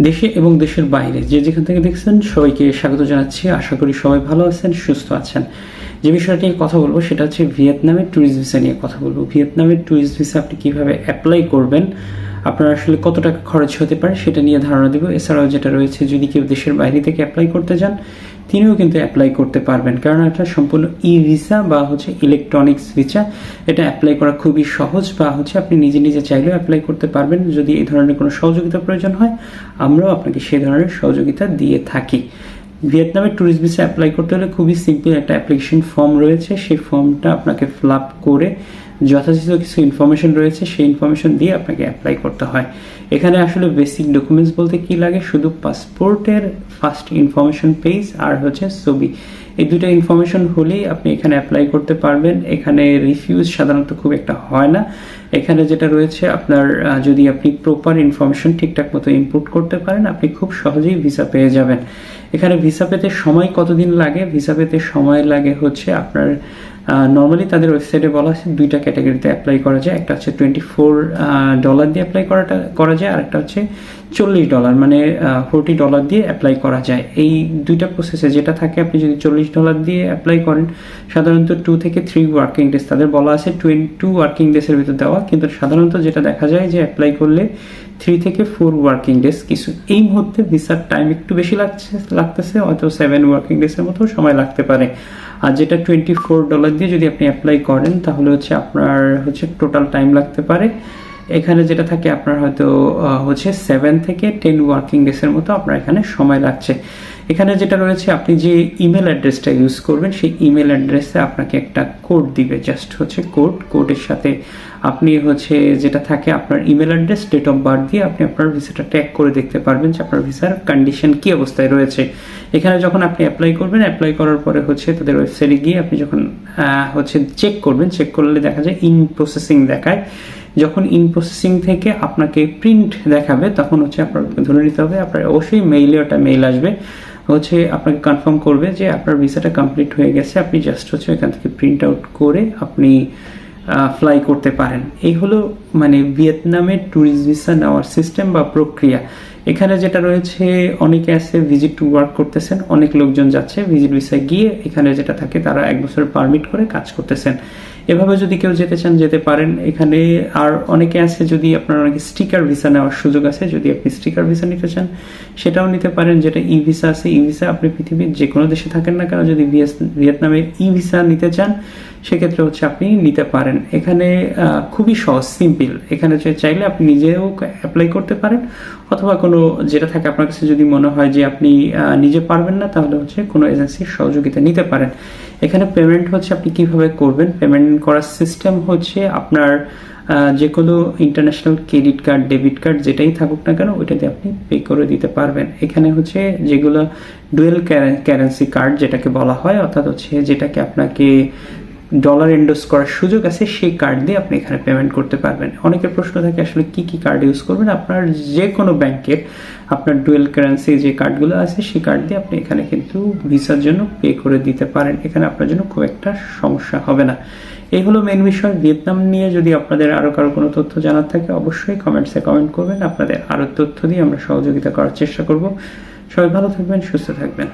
দেশে এবং দেশের বাইরে। যে যেখান থেকে দেখছেন, সবাইকে স্বাগত জানাচ্ছি। আশা করি সবাই ভালো আছেন, সুস্থ আছেন। যে বিষয়টি কথা বলব, সেটা হচ্ছে ভিয়েতনামের ট্যুরিস্ট ভিসা নিয়ে কথা বলব। ভিয়েতনামের ট্যুরিস্ট ভিসা আপনি কীভাবে অ্যাপ্লাই করবেন আপনার আসলে কত টাকা খরচ হতে পারে সেটা নিয়ে ধারণা দেবো। এছাড়াও যেটা রয়েছে, যদি কেউ দেশের বাইরে থেকে অ্যাপ্লাই করতে যান, তিনিও কিন্তু অ্যাপ্লাই করতে পারবেন। কারণ এটা সম্পূর্ণ ই ভিসা বা হচ্ছে ইলেকট্রনিক্স ভিসা এটা অ্যাপ্লাই করা খুবই সহজ বা হচ্ছে আপনি নিজে নিজে চাইলেও অ্যাপ্লাই করতে পারবেন। যদি এই ধরনের কোনো সহযোগিতা প্রয়োজন হয়, আমরাও আপনাকে সেই ধরনের সহযোগিতা দিয়ে থাকি। ভিয়েতনামের ট্যুরিস্ট ভিসা অ্যাপ্লাই করতে হলে খুবই সিম্পল একটা অ্যাপ্লিকেশন ফর্ম রয়েছে। সেই ফর্মটা আপনাকে ফিল আপ করে যথাযথ কিছু ইনফরমেশন রয়েছে, সেই ইনফরমেশন দিয়ে আপনাকে অ্যাপ্লাই করতে হয়। এখানে আসলে বেসিক ডকুমেন্টস বলতে কি লাগে? শুধু পাসপোর্টের ফার্স্ট ইনফরমেশন পেজ আর হচ্ছে ছবি। এই দুটো ইনফরমেশন হলেই আপনি এখানে অ্যাপ্লাই করতে পারবেন। এখানে রিফিউজ সাধারণত খুব একটা হয় না। এখানে যেটা রয়েছে, আপনার যদি আপনি প্রপার ইনফরমেশন ঠিকঠাক মতো ইনপুট করতে পারেন, আপনি খুব সহজেই ভিসা পেয়ে যাবেন। এখানে ভিসা পেতে সময় কতদিন লাগে? ভিসা পেতে সময় লাগে হচ্ছে আপনার নর্মালি তাদের ওয়েবসাইটে বলা আছে দুইটা ক্যাটাগরিতে অ্যাপ্লাই করা যায়। একটা হচ্ছে টোয়েন্টি ফোর ডলার দিয়ে অ্যাপ্লাই করাটা, করা যায় আর একটা হচ্ছে চল্লিশ ডলার মানে ফোরটি ডলার দিয়ে অ্যাপ্লাই করা যায়। এই দুইটা প্রসেসে যেটা থাকে, আপনি যদি চল্লিশ ডলার দিয়ে অ্যাপ্লাই করেন, সাধারণত টু থেকে থ্রি ওয়ার্কিং ডেজ তাদের বলা আছে টোয়েন্টি ওয়ার্কিং ডেজের ভিতর দেওয়া, কিন্তু সাধারণত যেটা দেখা যায় যে অ্যাপ্লাই করলে থ্রি থেকে ফোর ওয়ার্কিং ডেজ কিছু, এই মুহূর্তে ভিসার টাইম একটু বেশি লাগছে, লাগতেছে, হয়তো সেভেন ওয়ার্কিং ডেজের মতো সময় লাগতে পারে। আর যেটা টোয়েন্টি ফোর ডলার দিয়ে যদি আপনি অ্যাপ্লাই করেন, তাহলে হচ্ছে আপনার হচ্ছে টোটাল টাইম লাগতে পারে। এখানে যেটা থাকে, আপনার হয়তো হচ্ছে সেভেন থেকে টেন ওয়ার্কিং ডেজের মতো আপনার এখানে সময় লাগছে। এখানে যেটা রয়েছে, আপনি যে ইমেল অ্যাড্রেসটা ইউজ করবেন, সেই ইমেল অ্যাড্রেসে আপনাকে একটা কোড দিবে। জাস্ট হচ্ছে কোড কোডের সাথে আপনি হচ্ছে যেটা থাকে, আপনার email address date of birth দিয়ে আপনি আপনার ভিসাটা ট্যাগ করে দেখতে পারবেন যে আপনার ভিসার কন্ডিশন কি অবস্থায় রয়েছে। এখানে যখন আপনি অ্যাপ্লাই করবেন অ্যাপ্লাই করার পরে হচ্ছে তাদের ওয়েবসাইটে গিয়ে আপনি যখন হচ্ছে চেক করবেন চেক করলে দেখা যায় ইন প্রসেসিং দেখায় যখন ইন প্রসেসিং থেকে আপনাকে প্রিন্ট দেখাবে, তখন হচ্ছে আপনার ধরে নিতে হবে, আপনার অবশ্যই মেইলে ওটা মেইল আসবে। হচ্ছে আপনাকে কনফার্ম করবে যে আপনার ভিসাটা কমপ্লিট হয়ে গেছে, আপনি জাস্ট হচ্ছে এখান থেকে প্রিন্ট আউট করে আপনি ফ্লাই করতে পারেন। এই হলো মানে ভিয়েতনামের ট্যুরিস্ট ভিসা নেওয়ার সিস্টেম বা প্রক্রিয়া। এখানে যেটা রয়েছে, অনেকে আছে ভিজিট টু ওয়ার্ক করতেছেন, অনেক লোকজন যাচ্ছে ভিজিট ভিসা গিয়ে এখানে যেটা থাকে, তারা এক বছর পারমিট করে কাজ করতেছেন। এভাবে যদি কেউ যেতে চান, যেতে পারেন। এখানে আর অনেকে আছে যদি আপনার অনেকে স্টিকার ভিসা নেওয়ার সুযোগ আছে, যদি আপনি স্টিকার ভিসা নিতে চান, সেটাও নিতে পারেন। যেটা ই ভিসা আছে ই ভিসা আপনি পৃথিবীর যে কোনো দেশে থাকেন না কেন, যদি ভিয়েতনামের ই ভিসা নিতে চান, সেক্ষেত্রে হচ্ছে আপনি নিতে পারেন। এখানে খুবই সহজ সিম্পল এখানে চাইলে আপনি নিজেও অ্যাপ্লাই করতে পারেন। অথবা কোনো যেটা থাকে আপনার কাছে যদি মনে হয় যে আপনি নিজে পারবেন না, তাহলে হচ্ছে কোনো এজেন্সির সহযোগিতা নিতে পারেন। এখানে পেমেন্ট হচ্ছে, আপনি কীভাবে করবেন? পেমেন্ট করার সিস্টেম হচ্ছে আপনার যে কোনো international credit card debit card যেটাই থাকুক না কেন, ওইটাতে আপনি পে করে দিতে পারবেন। এখানে হচ্ছে যেগুলো ডুয়েল কারেন্সি কার্ড যেটাকে বলা হয়, অর্থাৎ হচ্ছে যেটাকে আপনাকে ডলার এন্ডোস করার সুযোগ আছে, সেই কার্ড দিয়ে আপনি এখানে পেমেন্ট করতে পারবেন। অনেকের প্রশ্ন থাকে, আসলে কি কি কার্ড ইউজ করবেন? আপনার যে কোনো ব্যাংকের আপনার ডুয়েল কারেন্সি যে কার্ডগুলো আছে, সেই কার্ড দিয়ে আপনি এখানে কিন্তু ভিসার জন্য পে করে দিতে পারেন। এখানে আপনার জন্য খুব একটা সমস্যা হবে না। এই হলো মেন বিষয়। ভিয়েতনাম নিয়ে যদি আপনাদের আরও কারও কোনো তথ্য জানার থাকে, অবশ্যই কমেন্টসে কমেন্ট করবেন। আপনাদের আরও তথ্য দিয়ে আমরা সহযোগিতা করার চেষ্টা করব। সবাই ভালো থাকবেন, সুস্থ থাকবেন।